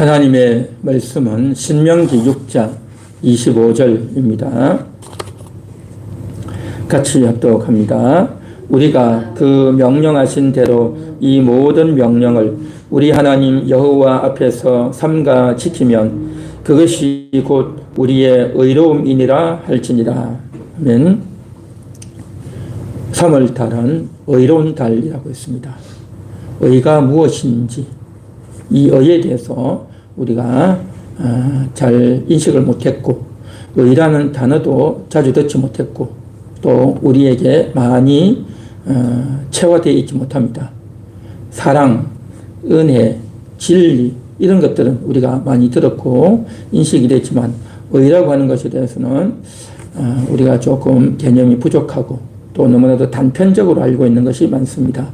하나님의 말씀은 신명기 6장 25절입니다. 같이 합독합니다. 우리가 그 명령하신 대로 이 모든 명령을 우리 하나님 여호와 앞에서 삼가 지키면 그것이 곧 우리의 의로움이니라 할지니라. 아멘. 3월 달은 의로운 달이라고 했습니다. 의가 무엇인지 이 의에 대해서 우리가 아, 잘 인식을 못했고 의라는 단어도 자주 듣지 못했고 또 우리에게 많이 어, 체화되어 있지 못합니다. 사랑, 은혜, 진리 이런 것들은 우리가 많이 들었고 인식이 됐지만 의라고 하는 것에 대해서는 어, 우리가 조금 개념이 부족하고 또 너무나도 단편적으로 알고 있는 것이 많습니다.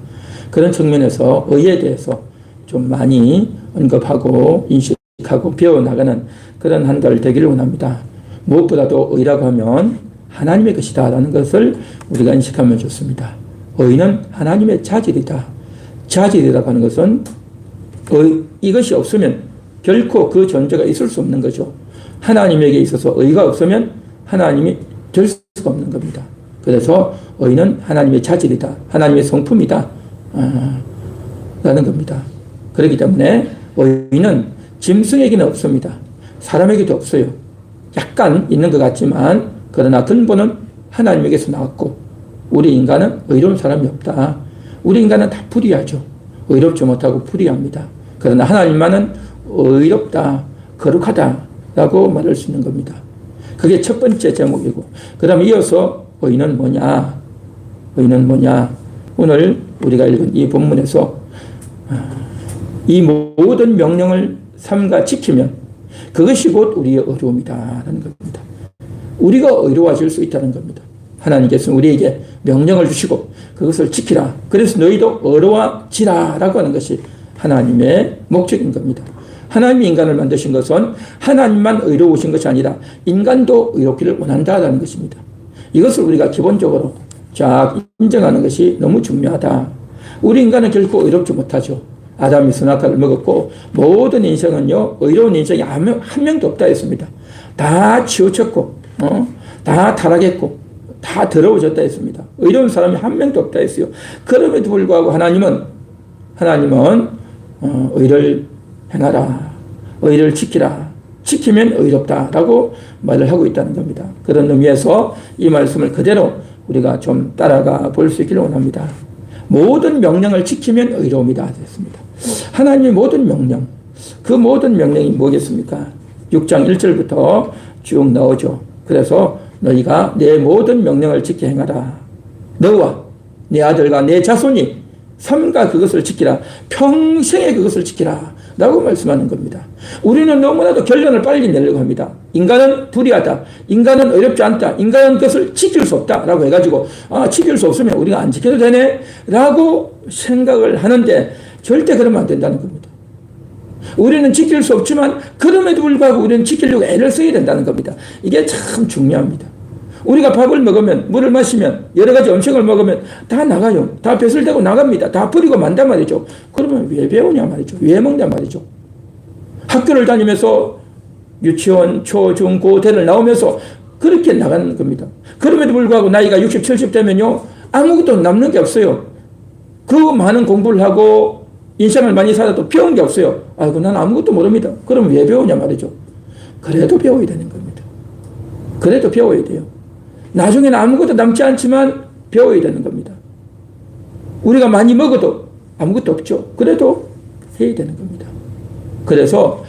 그런 측면에서 의에 대해서 좀 많이 언급하고 인식하고 배워나가는 그런 한 달 되기를 원합니다. 무엇보다도 의라고 하면 하나님의 것이다 라는 것을 우리가 인식하면 좋습니다. 의는 하나님의 자질이다. 자질이라고 하는 것은 의, 이것이 없으면 결코 그 존재가 있을 수 없는 거죠. 하나님에게 있어서 의가 없으면 하나님이 될 수가 없는 겁니다. 그래서 의는 하나님의 자질이다. 하나님의 성품이다. 아, 라는 겁니다. 그렇기 때문에 의는 짐승에게는 없습니다. 사람에게도 없어요. 약간 있는 것 같지만 그러나 근본은 하나님에게서 나왔고 우리 인간은 의로운 사람이 없다. 우리 인간은 다 불의하죠. 의롭지 못하고 불의합니다. 그러나 하나님만은 의롭다, 거룩하다라고 말할 수 있는 겁니다. 그게 첫 번째 제목이고 그 다음에 이어서 의는 뭐냐? 의는 뭐냐? 오늘 우리가 읽은 이 본문에서 이 모든 명령을 삼가 지키면 그것이 곧 우리의 어려움이다라는 겁니다. 우리가 의로워질 수 있다는 겁니다. 하나님께서 우리에게 명령을 주시고 그것을 지키라. 그래서 너희도 어려워지라라고 하는 것이 하나님의 목적인 겁니다. 하나님이 인간을 만드신 것은 하나님만 의로우신 것이 아니라 인간도 의롭기를 원한다라는 것입니다. 이것을 우리가 기본적으로 쫙 인정하는 것이 너무 중요하다. 우리 인간은 결코 의롭지 못하죠. 아담이 선악과를 먹었고 모든 인생은요 의로운 인생이 한, 명, 한 명도 없다 했습니다. 다 치우쳤고 어? 다 타락했고 다 더러워졌다 했습니다. 의로운 사람이 한 명도 없다 했어요. 그럼에도 불구하고 하나님은 하나님은 어, 의를 행하라, 의를 지키라, 지키면 의롭다라고 말을 하고 있다는 겁니다. 그런 의미에서 이 말씀을 그대로 우리가 좀 따라가 볼 수 있기를 원합니다. 모든 명령을 지키면 의로움이다 됐습니다. 하나님의 모든 명령, 그 모든 명령이 뭐겠습니까? 6장 1절부터 쭉 나오죠. 그래서 너희가 내 모든 명령을 지켜 행하라. 너와 내 아들과 내 자손이 삼가 그것을 지키라. 평생에 그것을 지키라. 라고 말씀하는 겁니다. 우리는 너무나도 결론을 빨리 내려고 합니다. 인간은 불의하다. 인간은 어렵지 않다. 인간은 그것을 지킬 수 없다. 라고 해가지고, 아, 지킬 수 없으면 우리가 안 지켜도 되네. 라고 생각을 하는데 절대 그러면 안 된다는 겁니다. 우리는 지킬 수 없지만 그럼에도 불구하고 우리는 지키려고 애를 써야 된다는 겁니다. 이게 참 중요합니다. 우리가 밥을 먹으면 물을 마시면 여러 가지 음식을 먹으면 다 나가요. 다 배설되고 나갑니다. 다 버리고 만단 말이죠. 그러면 왜 배우냐 말이죠. 왜 먹냐 말이죠. 학교를 다니면서 유치원, 초, 중, 고, 대를 나오면서 그렇게 나가는 겁니다. 그럼에도 불구하고 나이가 60, 70 되면요. 아무것도 남는 게 없어요. 그 많은 공부를 하고 인생을 많이 살아도 배운 게 없어요. 아이고, 난 아무것도 모릅니다. 그럼 왜 배우냐 말이죠. 그래도 배워야 되는 겁니다. 그래도 배워야 돼요. 나중에는 아무것도 남지 않지만 배워야 되는 겁니다. 우리가 많이 먹어도 아무것도 없죠. 그래도 해야 되는 겁니다. 그래서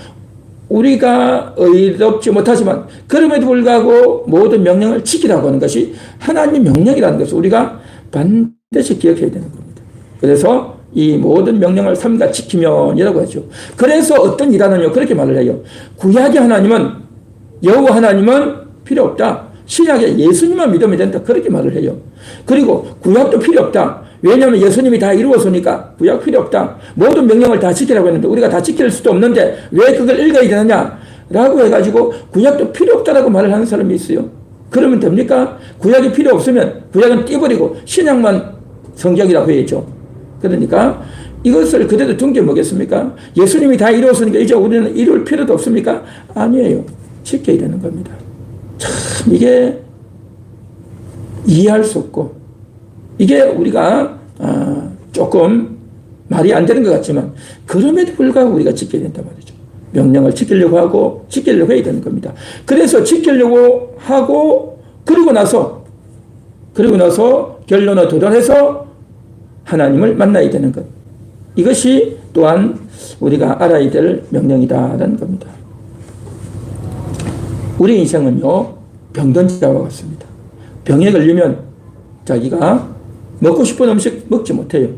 우리가 의롭지 못하지만 그럼에도 불구하고 모든 명령을 지키라고 하는 것이 하나님 명령이라는 것을 우리가 반드시 기억해야 되는 겁니다. 그래서 이 모든 명령을 삼가 지키면이라고 하죠. 그래서 어떤 일하느냐 그렇게 말을 해요. 구약의 하나님은 여호와 하나님은 필요 없다. 신약에 예수님만 믿으면 된다. 그렇게 말을 해요. 그리고 구약도 필요 없다. 왜냐하면 예수님이 다 이루었으니까 구약 필요 없다. 모든 명령을 다 지키라고 했는데 우리가 다 지킬 수도 없는데 왜 그걸 읽어야 되느냐? 라고 해가지고 구약도 필요 없다라고 말을 하는 사람이 있어요. 그러면 됩니까? 구약이 필요 없으면 구약은 띄버리고 신약만 성경이라고 해야죠. 그러니까 이것을 그대로 둔게 뭐겠습니까? 예수님이 다 이루었으니까 이제 우리는 이룰 필요도 없습니까? 아니에요. 지켜야 되는 겁니다. 참, 이게 이해할 수 없고, 이게 우리가, 아, 조금 말이 안 되는 것 같지만, 그럼에도 불구하고 우리가 지켜야 된단 말이죠. 명령을 지키려고 하고, 지키려고 해야 되는 겁니다. 그래서 지키려고 하고, 그리고 나서, 그리고 나서 결론에 도달해서 하나님을 만나야 되는 것. 이것이 또한 우리가 알아야 될 명령이다라는 겁니다. 우리 인생은요, 병든 자와 같습니다. 병에 걸리면 자기가 먹고 싶은 음식 먹지 못해요.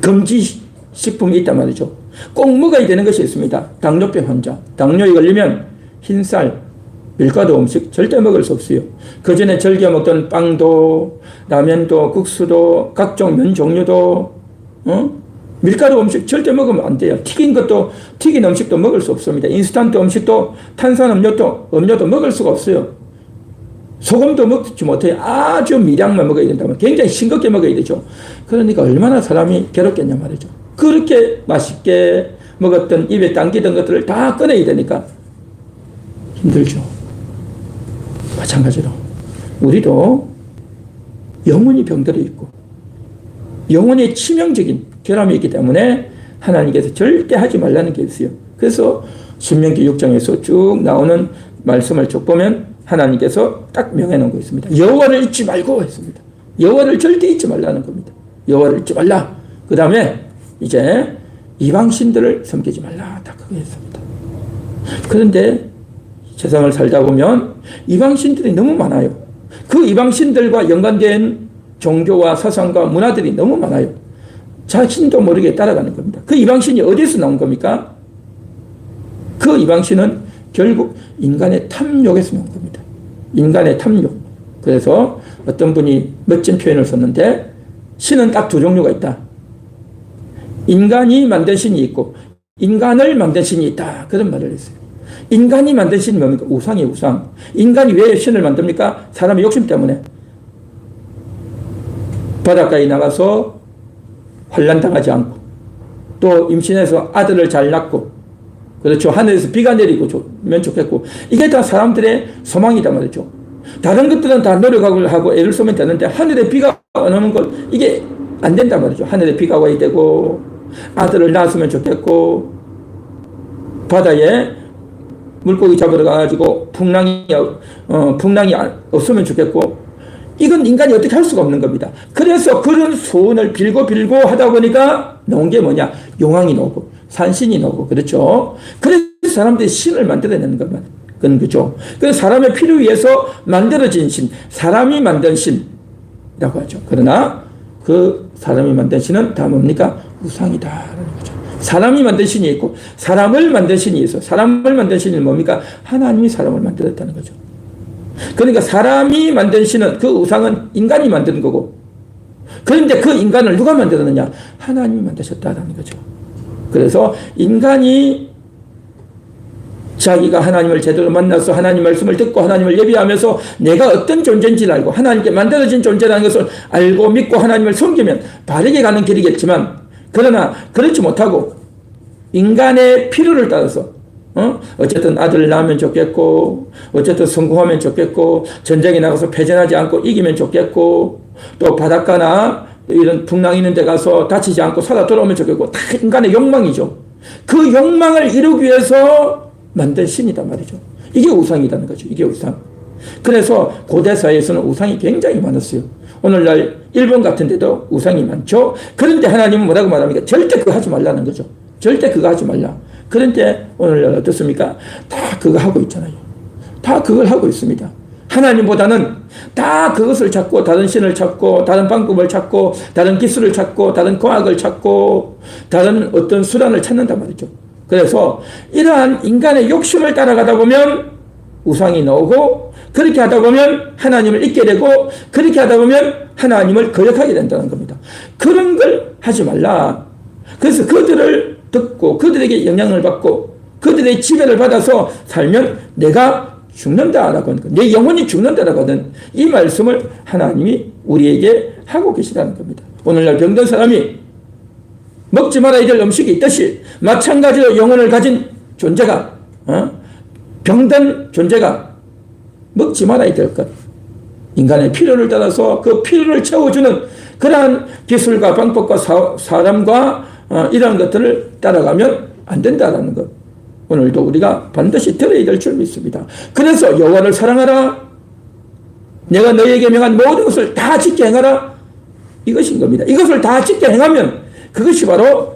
금지 식품이 있단 말이죠. 꼭 먹어야 되는 것이 있습니다. 당뇨병 환자. 당뇨에 걸리면 흰쌀, 밀가루 음식 절대 먹을 수 없어요. 그 전에 즐겨 먹던 빵도, 라면도, 국수도, 각종 면 종류도, 어? 밀가루 음식 절대 먹으면 안 돼요. 튀긴 것도, 튀긴 음식도 먹을 수 없습니다. 인스턴트 음식도, 탄산 음료도, 음료도 먹을 수가 없어요. 소금도 먹지 못해요. 아주 미량만 먹어야 된다면 굉장히 싱겁게 먹어야 되죠. 그러니까 얼마나 사람이 괴롭겠냐 말이죠. 그렇게 맛있게 먹었던 입에 당기던 것들을 다 꺼내야 되니까 힘들죠. 마찬가지로 우리도 영혼이 병들어 있고 영혼에 치명적인 결함이 있기 때문에 하나님께서 절대 하지 말라는 게 있어요. 그래서 신명기 6장에서 쭉 나오는 말씀을 쭉 보면 하나님께서 딱 명해 놓은 거 있습니다. 여호와를 잊지 말고 했습니다. 여호와를 절대 잊지 말라는 겁니다. 여호와를 잊지 말라. 그 다음에 이제 이방 신들을 섬기지 말라. 딱 그거 했습니다. 그런데 세상을 살다 보면 이방 신들이 너무 많아요. 그 이방 신들과 연관된 종교와 사상과 문화들이 너무 많아요. 자신도 모르게 따라가는 겁니다. 그 이방신이 어디서 나온 겁니까? 그 이방신은 결국 인간의 탐욕에서 나온 겁니다. 인간의 탐욕. 그래서 어떤 분이 멋진 표현을 썼는데 신은 딱 두 종류가 있다. 인간이 만든 신이 있고 인간을 만든 신이 있다. 그런 말을 했어요. 인간이 만든 신이 뭡니까? 우상이 우상. 인간이 왜 신을 만듭니까? 사람의 욕심 때문에. 바닷가에 나가서 환란 당하지 않고 또 임신해서 아들을 잘 낳고 그렇죠. 하늘에서 비가 내리고 면 좋겠고 이게 다 사람들의 소망이단 말이죠. 다른 것들은 다 노력을 하고 애를 쓰면 되는데 하늘에 비가 안 오는 것 이게 안 된단 말이죠. 하늘에 비가 와야 되고 아들을 낳았으면 좋겠고 바다에 물고기 잡으러 가가지고 풍랑이 어, 풍랑이 없으면 좋겠고 이건 인간이 어떻게 할 수가 없는 겁니다. 그래서 그런 소원을 빌고 빌고 하다 보니까 나온 게 뭐냐? 용왕이 나오고, 산신이 나오고, 그렇죠? 그래서 사람들이 신을 만들어내는 것만. 그런 거죠. 그래서 사람의 필요 위해서 만들어진 신, 사람이 만든 신이라고 하죠. 그러나 그 사람이 만든 신은 다 뭡니까? 우상이다라는 거죠. 사람이 만든 신이 있고, 사람을 만든 신이 있어. 사람을 만든 신이 뭡니까? 하나님이 사람을 만들었다는 거죠. 그러니까 사람이 만든 신은 그 우상은 인간이 만든 거고 그런데 그 인간을 누가 만들었느냐? 하나님이 만드셨다는 거죠. 그래서 인간이 자기가 하나님을 제대로 만나서 하나님 말씀을 듣고 하나님을 예비하면서 내가 어떤 존재인지를 알고 하나님께 만들어진 존재라는 것을 알고 믿고 하나님을 섬기면 바르게 가는 길이겠지만 그러나 그렇지 못하고 인간의 필요를 따라서 어? 어쨌든 아들을 낳으면 좋겠고, 어쨌든 성공하면 좋겠고, 전쟁에 나가서 패전하지 않고 이기면 좋겠고, 또 바닷가나 이런 풍랑 있는 데 가서 다치지 않고 살아 돌아오면 좋겠고, 다 인간의 욕망이죠. 그 욕망을 이루기 위해서 만든 신이다 말이죠. 이게 우상이라는 거죠. 이게 우상. 그래서 고대 사회에서는 우상이 굉장히 많았어요. 오늘날 일본 같은 데도 우상이 많죠. 그런데 하나님은 뭐라고 말합니까? 절대 그거 하지 말라는 거죠. 절대 그거 하지 말라. 그런데 오늘날 어떻습니까? 다 그거 하고 있잖아요. 다 그걸 하고 있습니다. 하나님보다는 다 그것을 찾고 다른 신을 찾고 다른 방법을 찾고 다른 기술을 찾고 다른 과학을 찾고 다른 어떤 수단을 찾는단 말이죠. 그래서 이러한 인간의 욕심을 따라가다 보면 우상이 나오고 그렇게 하다 보면 하나님을 잊게 되고 그렇게 하다 보면 하나님을 거역하게 된다는 겁니다. 그런 걸 하지 말라. 그래서 그들을 듣고 그들에게 영향을 받고 그들의 지배를 받아서 살면 내가 죽는다라고 하는 것. 내 영혼이 죽는다라고 하는 이 말씀을 하나님이 우리에게 하고 계시다는 겁니다. 오늘날 병든 사람이 먹지 말아야 될 음식이 있듯이 마찬가지로 영혼을 가진 존재가 어? 병든 존재가 먹지 말아야 될 것. 인간의 필요를 따라서 그 필요를 채워주는 그러한 기술과 방법과 사, 람과 어, 이러한 것들을 따라가면 안 된다라는 것. 오늘도 우리가 반드시 들어야 될 줄 믿습니다. 그래서 여호와를 사랑하라. 내가 너에게 명한 모든 것을 다 지켜 행하라. 이것인 겁니다. 이것을 다 지켜 행하면 그것이 바로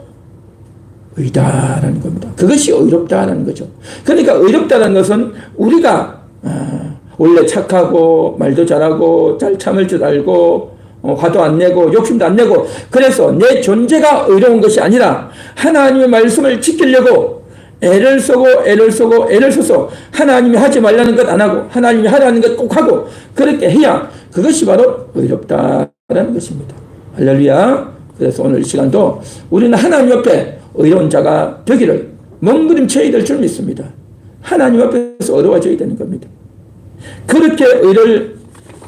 의다라는 겁니다. 그것이 의롭다라는 거죠. 그러니까 의롭다는 것은 우리가 아, 원래 착하고 말도 잘하고 잘 참을 줄 알고 어, 화도 안 내고 욕심도 안 내고 그래서 내 존재가 의로운 것이 아니라 하나님의 말씀을 지키려고 애를 쓰고 애를 쓰고 애를 써서 하나님이 하지 말라는 것 안 하고 하나님이 하라는 것 꼭 하고 그렇게 해야 그것이 바로 의롭다라는 것입니다. 할렐루야. 그래서 오늘 이 시간도 우리는 하나님 옆에 의로운 자가 되기를 몸부림쳐야 될 줄 믿습니다. 하나님 앞에서 어려워져야 되는 겁니다. 그렇게 의를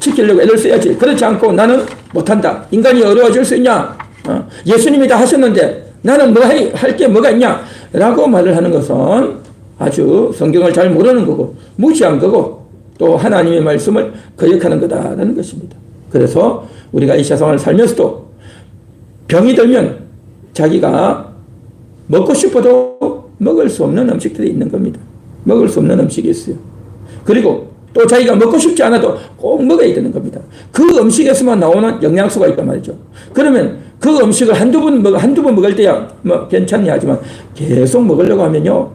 지키려고 애를 써야지. 그렇지 않고 나는 못한다. 인간이 어려워질 수 있냐? 어? 예수님이 다 하셨는데 나는 뭐 할 게 뭐가 있냐? 라고 말을 하는 것은 아주 성경을 잘 모르는 거고 무시한 거고 또 하나님의 말씀을 거역하는 거다라는 것입니다. 그래서 우리가 이 세상을 살면서도 병이 들면 자기가 먹고 싶어도 먹을 수 없는 음식들이 있는 겁니다. 먹을 수 없는 음식이 있어요. 그리고 또 자기가 먹고 싶지 않아도 꼭 먹어야 되는 겁니다. 그 음식에서만 나오는 영양소가 있단 말이죠. 그러면 그 음식을 한두 번 먹, 한두 번 먹을 때야 뭐 괜찮니 하지만 계속 먹으려고 하면요.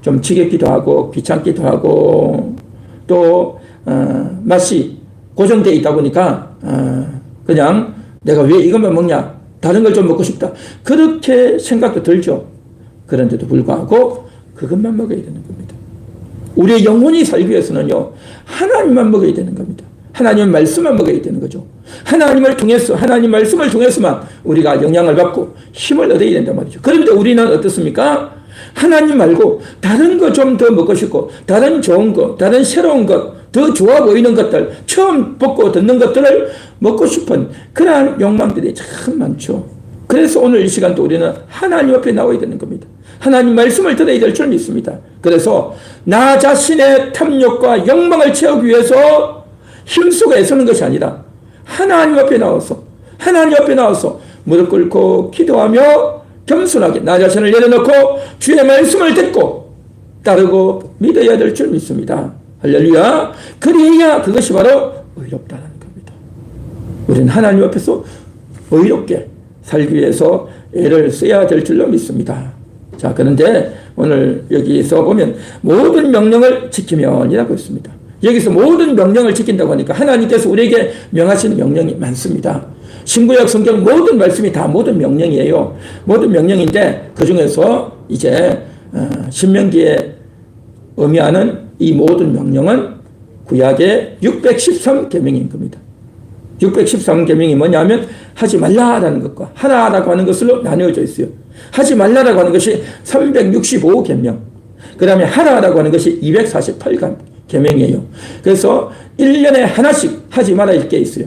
좀 지겹기도 하고 귀찮기도 하고 또, 어, 맛이 고정되어 있다 보니까, 어, 그냥 내가 왜 이것만 먹냐? 다른 걸 좀 먹고 싶다. 그렇게 생각도 들죠. 그런데도 불구하고 그것만 먹어야 되는 겁니다. 우리의 영혼이 살기 위해서는요, 하나님만 먹어야 되는 겁니다. 하나님의 말씀만 먹어야 되는 거죠. 하나님을 통해서, 하나님 말씀을 통해서만 우리가 영향을 받고 힘을 얻어야 된단 말이죠. 그런데 우리는 어떻습니까? 하나님 말고 다른 거 좀 더 먹고 싶고, 다른 좋은 거, 다른 새로운 것, 더 좋아 보이는 것들, 처음 보고 듣는 것들을 먹고 싶은 그러한 욕망들이 참 많죠. 그래서 오늘 이 시간도 우리는 하나님 앞에 나와야 되는 겁니다. 하나님 말씀을 들어야 될 줄 믿습니다. 그래서 나 자신의 탐욕과 욕망을 채우기 위해서 힘쓰고 애쓰는 것이 아니라 하나님 앞에 나와서 하나님 앞에 나와서 무릎 꿇고 기도하며 겸손하게 나 자신을 내려놓고 주의 말씀을 듣고 따르고 믿어야 될 줄 믿습니다. 할렐루야. 그래야 그것이 바로 의롭다는 겁니다. 우리는 하나님 앞에서 의롭게 살기 위해서 애를 써야 될 줄로 믿습니다. 자, 그런데 오늘 여기서 보면 모든 명령을 지키면이라고 했습니다. 여기서 모든 명령을 지킨다고 하니까 하나님께서 우리에게 명하시는 명령이 많습니다. 신구약 성경 모든 말씀이 다 모든 명령이에요. 모든 명령인데 그 중에서 이제 어, 신명기에 의미하는 이 모든 명령은 구약의 613계명인 겁니다. 613계명이 뭐냐면 하지 말라라는 것과 하라라고 하는 것으로 나뉘어져 있어요. 하지 말라라고 하는 것이 365계명. 그 다음에 하라라고 하는 것이 248계명이에요. 그래서 1년에 하나씩 하지 말아야 할 게 있어요.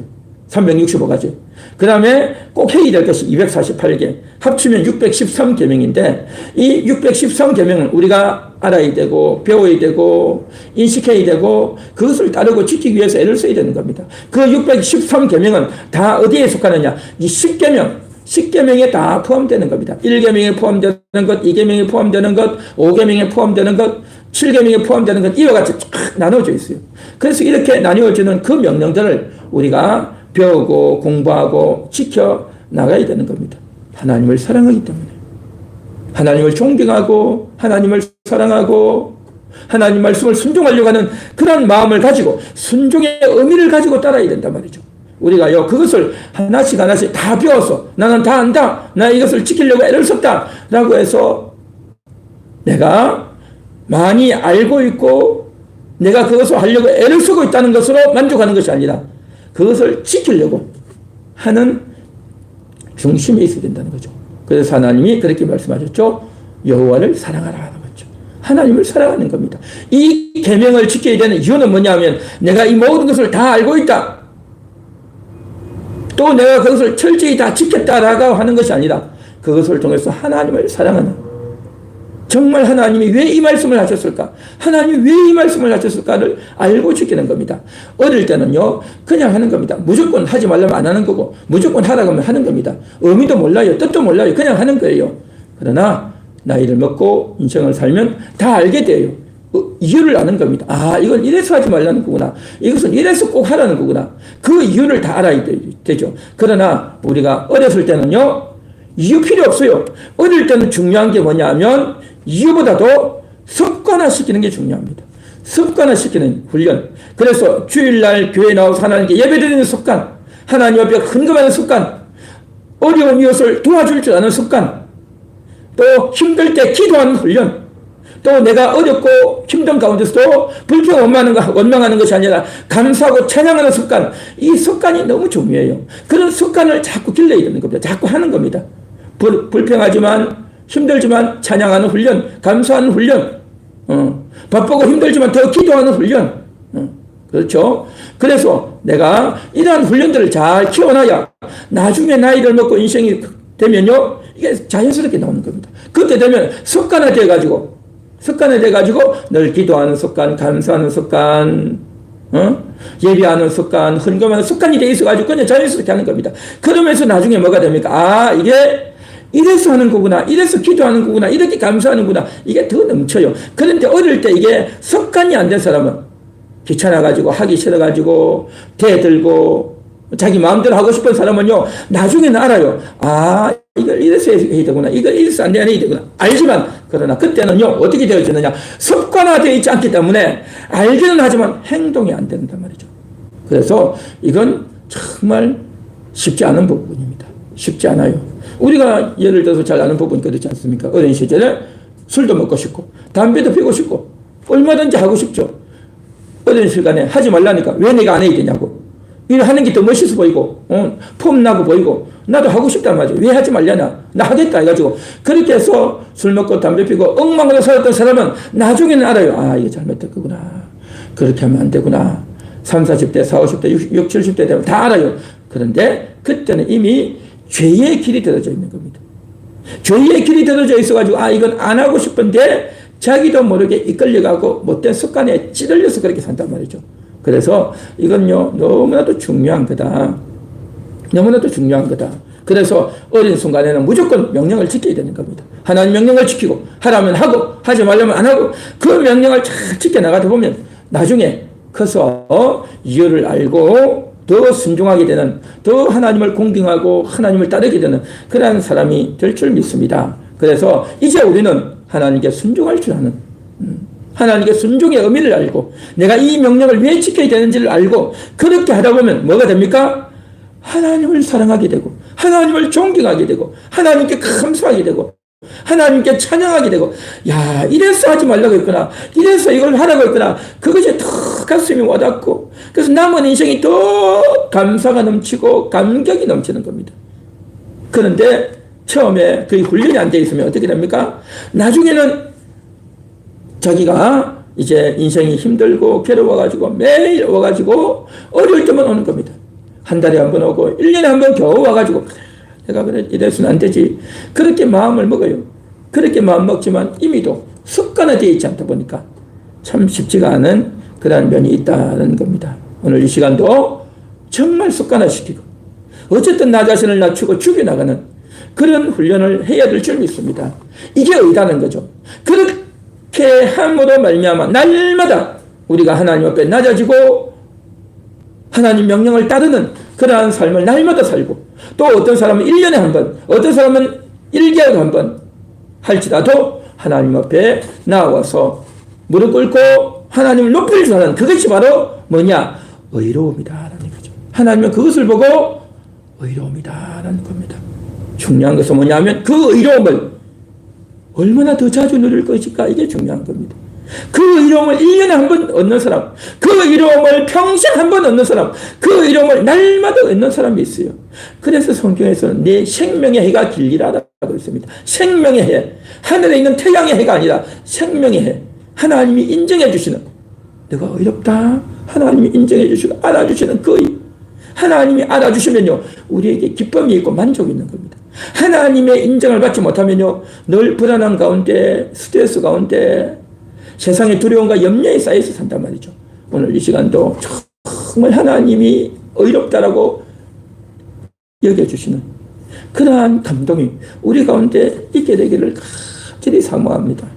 365가지. 그 다음에 꼭 해야 될 것이 248개. 합치면 613계명인데 이 613계명을 우리가 알아야 되고 배워야 되고 인식해야 되고 그것을 따르고 지키기 위해서 애를 써야 되는 겁니다. 그 613계명은 다 어디에 속하느냐? 이 10계명, 10계명에 다 포함되는 겁니다. 1계명에 포함되는 것, 2계명에 포함되는 것, 5계명에 포함되는 것, 7계명에 포함되는 것 이와 같이 쫙 나눠져 있어요. 그래서 이렇게 나뉘어지는 그 명령들을 우리가 배우고 공부하고 지켜 나가야 되는 겁니다. 하나님을 사랑하기 때문에. 하나님을 존경하고 하나님을 사랑하고 하나님 말씀을 순종하려고 하는 그런 마음을 가지고 순종의 의미를 가지고 따라야 된단 말이죠. 우리가요, 그것을 하나씩 하나씩 다 배워서 나는 다 안다. 나 이것을 지키려고 애를 썼다. 라고 해서 내가 많이 알고 있고 내가 그것을 하려고 애를 쓰고 있다는 것으로 만족하는 것이 아니라 그것을 지키려고 하는 중심에 있어야 된다는 거죠. 그래서 하나님이 그렇게 말씀하셨죠. 여호와를 사랑하라 거죠. 하나님을 사랑하는 겁니다. 이 계명을 지켜야 되는 이유는 뭐냐면 내가 이 모든 것을 다 알고 있다. 또 내가 그것을 철저히 다 지켰다라고 하는 것이 아니라 그것을 통해서 하나님을 사랑하는 정말 하나님이 왜 이 말씀을 하셨을까? 하나님이 왜 이 말씀을 하셨을까를 알고 지키는 겁니다. 어릴 때는요, 그냥 하는 겁니다. 무조건 하지 말라면 안 하는 거고, 무조건 하라고 하면 하는 겁니다. 의미도 몰라요. 뜻도 몰라요. 그냥 하는 거예요. 그러나, 나이를 먹고 인생을 살면 다 알게 돼요. 어, 이유를 아는 겁니다. 아, 이건 이래서 하지 말라는 거구나. 이것은 이래서 꼭 하라는 거구나. 그 이유를 다 알아야 되, 죠 그러나 우리가 어렸을 때는요, 이유 필요 없어요. 어릴 때는 중요한 게 뭐냐 하면 이유보다도 습관화시키는 게 중요합니다. 습관화시키는 훈련. 그래서 주일날 교회 나와서 하나님께 예배드리는 습관, 하나님 앞에 헌금하는 습관, 어려운 이웃을 도와줄 줄 아는 습관, 또 힘들 때 기도하는 훈련, 또 내가 어렵고 힘든 가운데서도 불평 원망하는, 거, 원망하는 것이 아니라 감사하고 찬양하는 습관, 이 습관이 너무 중요해요. 그런 습관을 자꾸 길러야 되는 겁니다. 자꾸 하는 겁니다. 불, 불평하지만 힘들지만 찬양하는 훈련, 감사하는 훈련, 어, 바쁘고 힘들지만 더 기도하는 훈련. 어, 그렇죠? 그래서 내가 이러한 훈련들을 잘 키워놔야 나중에 나이를 먹고 인생이 되면요, 이게 자연스럽게 나오는 겁니다. 그때 되면 습관화 돼 가지고, 습관화 돼 가지고 늘 기도하는 습관, 감사하는 습관, 어? 예비하는 습관, 헌금하는 습관이 돼 있어가지고 그냥 자연스럽게 하는 겁니다. 그러면서 나중에 뭐가 됩니까? 아, 이게 이래서 하는 거구나. 이래서 기도하는 거구나. 이렇게 감사하는구나. 이게 더 넘쳐요. 그런데 어릴 때 이게 습관이 안 된 사람은 귀찮아가지고 하기 싫어가지고 대들고 자기 마음대로 하고 싶은 사람은요, 나중에는 알아요. 아, 이걸 이래서 해야 되구나. 이걸 이래서 안 해야 되구나. 알지만, 그러나 그때는요, 어떻게 되어지느냐. 습관화되어 있지 않기 때문에 알기는 하지만 행동이 안 된단 말이죠. 그래서 이건 정말 쉽지 않은 부분입니다. 쉽지 않아요. 우리가 예를 들어서 잘 아는 부분 그렇지 않습니까? 어린 시절에 술도 먹고 싶고, 담배도 피고 싶고, 얼마든지 하고 싶죠. 어린 시간에 하지 말라니까 왜 내가 안 해야 되냐고. 일 하는 게 더 멋있어 보이고, 어, 폼나고 보이고, 나도 하고 싶단 말이죠. 왜 하지 말냐나. 나 하겠다 해가지고. 그렇게 해서 술 먹고 담배 피고 엉망으로 살았던 사람은 나중에는 알아요. 아, 이게 잘못됐구나. 그렇게 하면 안 되구나. 3, 40대, 4, 50대, 60, 60 70대 되면 다 알아요. 그런데 그때는 이미 죄의 길이 들어져 있는 겁니다. 죄의 길이 들어져 있어가지고, 아, 이건 안 하고 싶은데, 자기도 모르게 이끌려가고 못된 습관에 찌들려서 그렇게 산단 말이죠. 그래서 이건요, 너무나도 중요한 거다. 너무나도 중요한 거다. 그래서 어린 순간에는 무조건 명령을 지켜야 되는 겁니다. 하나님 명령을 지키고, 하라면 하고, 하지 말라면 안 하고, 그 명령을 잘 지켜 나가다 보면, 나중에 커서 이유를 알고, 더 순종하게 되는, 더 하나님을 공경하고 하나님을 따르게 되는 그러한 사람이 될 줄 믿습니다. 그래서 이제 우리는 하나님께 순종할 줄 아는, 음, 하나님께 순종의 의미를 알고, 내가 이 명령을 왜 지켜야 되는지를 알고, 그렇게 하다 보면 뭐가 됩니까? 하나님을 사랑하게 되고, 하나님을 존경하게 되고, 하나님께 감사하게 되고, 하나님께 찬양하게 되고, 야, 이래서 하지 말라고 했구나. 이래서 이걸 하라고 했구나. 그것이 더 가슴이 와닿고, 그래서 남은 인생이 더 감사가 넘치고, 감격이 넘치는 겁니다. 그런데 처음에 그 훈련이 안 돼 있으면 어떻게 됩니까? 나중에는 자기가 이제 인생이 힘들고 괴로워가지고 매일 와가지고 어려울 때만 오는 겁니다. 한 달에 한 번 오고, 1년에 한 번 겨우 와가지고, 내가 그래, 이래서는 안 되지. 그렇게 마음을 먹어요. 그렇게 마음 먹지만 이미도 습관화되어 있지 않다 보니까 참 쉽지가 않은 그러한 면이 있다는 겁니다. 오늘 이 시간도 정말 습관화시키고, 어쨌든 나 자신을 낮추고 죽여나가는 그런 훈련을 해야 될 줄 믿습니다. 이게 의다는 거죠. 그렇게 함으로 말미암아 날마다 우리가 하나님 앞에 낮아지고 하나님 명령을 따르는 그러한 삶을 날마다 살고 또 어떤 사람은 1년에 한 번, 어떤 사람은 1개월에 한 번 할지라도 하나님 앞에 나와서 무릎 꿇고 하나님을 높일 줄 아는 그것이 바로 뭐냐? 의로움이다라는 거죠. 하나님은 그것을 보고 의로움이다라는 겁니다. 중요한 것은 뭐냐면 그 의로움을 얼마나 더 자주 누릴 것일까 이게 중요한 겁니다. 그 의로움을 1년에 한 번 얻는 사람, 그 의로움을 평생 한 번 얻는 사람, 그 의로움을 날마다 얻는 사람이 있어요. 그래서 성경에서는 내 생명의 해가 길리라라고 했습니다. 생명의 해. 하늘에 있는 태양의 해가 아니라 생명의 해. 하나님이 인정해 주시는, 내가 의롭다. 하나님이 인정해 주시고 알아주시는 그 의. 하나님이 알아주시면요. 우리에게 기쁨이 있고 만족이 있는 겁니다. 하나님의 인정을 받지 못하면요. 늘 불안한 가운데, 스트레스 가운데, 세상의 두려움과 염려에 쌓여서 산단 말이죠. 오늘 이 시간도 정말 하나님이 의롭다라고 여겨주시는 그러한 감동이 우리 가운데 있게 되기를 간절히 사모합니다.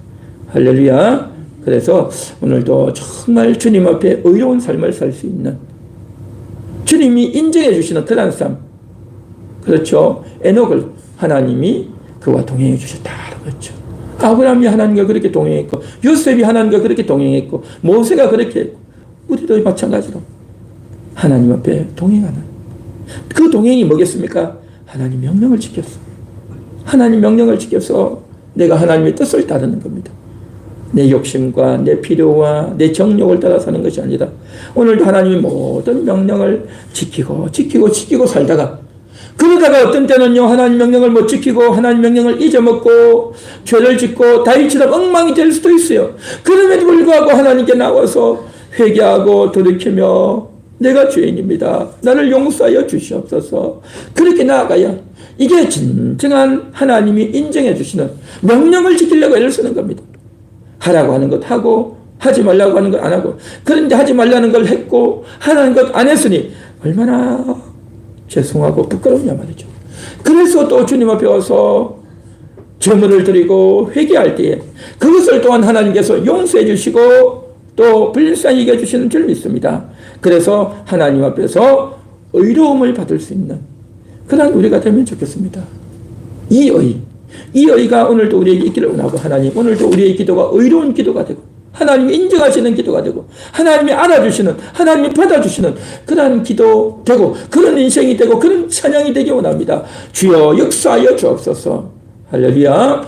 할렐루야. 그래서 오늘도 정말 주님 앞에 의로운 삶을 살 수 있는 주님이 인정해 주시는 그런 삶. 그렇죠. 에녹을 하나님이 그와 동행해 주셨다. 그렇죠. 아브라함이 하나님과 그렇게 동행했고, 요셉이 하나님과 그렇게 동행했고, 모세가 그렇게 했고, 우리도 마찬가지로 하나님 앞에 동행하는 그 동행이 뭐겠습니까? 하나님 명령을 지켰어. 하나님 명령을 지켜서 내가 하나님의 뜻을 따르는 겁니다. 내 욕심과 내 필요와 내 정욕을 따라 사는 것이 아니라 오늘도 하나님의 모든 명령을 지키고 지키고 지키고 살다가 그러다가 어떤 때는요 하나님 명령을 못 지키고 하나님 명령을 잊어먹고 죄를 짓고 다윗처럼 엉망이 될 수도 있어요. 그럼에도 불구하고 하나님께 나와서 회개하고 돌이키며 내가 죄인입니다. 나를 용서하여 주시옵소서. 그렇게 나아가야 이게 진정한 하나님이 인정해 주시는 명령을 지키려고 애를 쓰는 겁니다. 하라고 하는 것 하고 하지 말라고 하는 것 안 하고 그런데 하지 말라는 걸 했고 하라는 것 안 했으니 얼마나 죄송하고 부끄럽냐 말이죠. 그래서 또 주님 앞에 와서 제물을 드리고 회개할 때에 그것을 또한 하나님께서 용서해 주시고 또 불쌍히 여겨 주시는 줄 믿습니다. 그래서 하나님 앞에서 의로움을 받을 수 있는 그런 우리가 되면 좋겠습니다. 이 의, 이 의가 오늘도 우리에게 있기를 원하고 하나님 오늘도 우리의 기도가 의로운 기도가 되고 하나님이 인정하시는 기도가 되고 하나님이 알아주시는 하나님이 받아주시는 그러한 기도 되고 그런 인생이 되고 그런 찬양이 되기 원합니다. 주여 역사하여 주옵소서. 할렐루야.